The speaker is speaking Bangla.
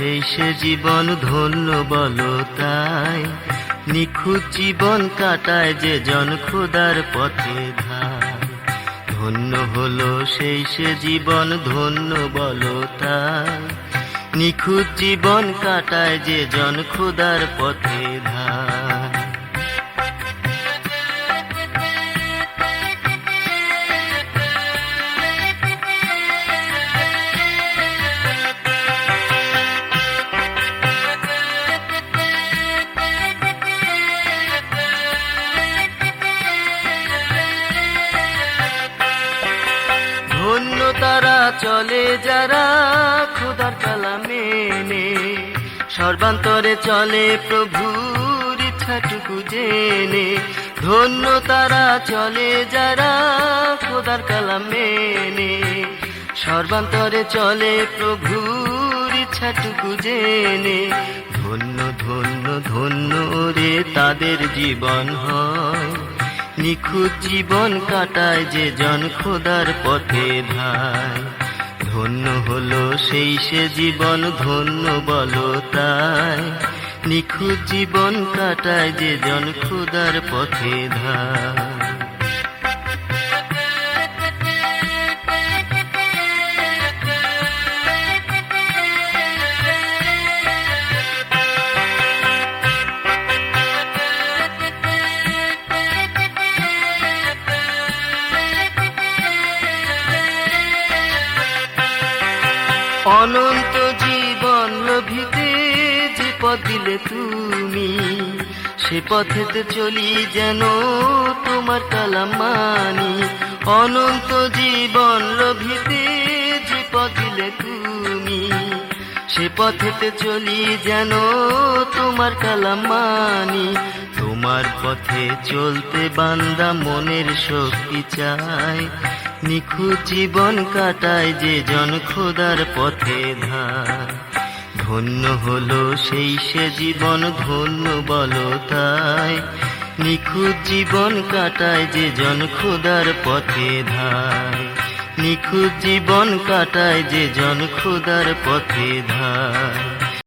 সেই সে জীবন ধন্য বলো তাই। নিখুঁত জীবন কাটায় যে জন খোদার পথে ধার। ধন্য হলো সেই সে জীবন ধন্য বলো তাই। নিখুঁত জীবন কাটায় যে জন খোদার পথে ধায় তারা চলে যারা খোদার কালা মেনে। সর্বান্তরে চলে প্রভুর ইচ্ছাটুকু জেনে। ধন্য তারা চলে যারা খোদার কালা মেনে। সর্বান্তরে চলে প্রভুর ইচ্ছাটুকু জেনে। ধন্য ধন্য ধন্য রে তাদের জীবন হয়। নিখুঁত জীবন কাটায় যে জন খোদার পথে ধায় ধন্য হলো সেই সে জীবন, ধন্য বলো তাই। নিখুঁত জীবন কাটায় যে জন খোদার পথে ধায় অনন্ত জীবন লোভিতে যে পথ দিলে তুমি, সে পথেতে চলি যেন তোমার কালাম মানি। অনন্ত জীবন লোভিতে যে পথ দিলে তুমি, সে পথেতে চলি যেন তোমার কালাম মানি। তোমার পথে চলতে বান্দা মনের শক্তি চায় নিখুঁত জীবন কাটায় যে জন খোদার পথে ধার। ধন্য হলো সেই সে জীবন, ধন্য বলো তাই। নিখুঁত জীবন কাটায় যে জন খোদার পথে ধার। নিখুঁত জীবন কাটায় যে জন খোদার পথে ধায়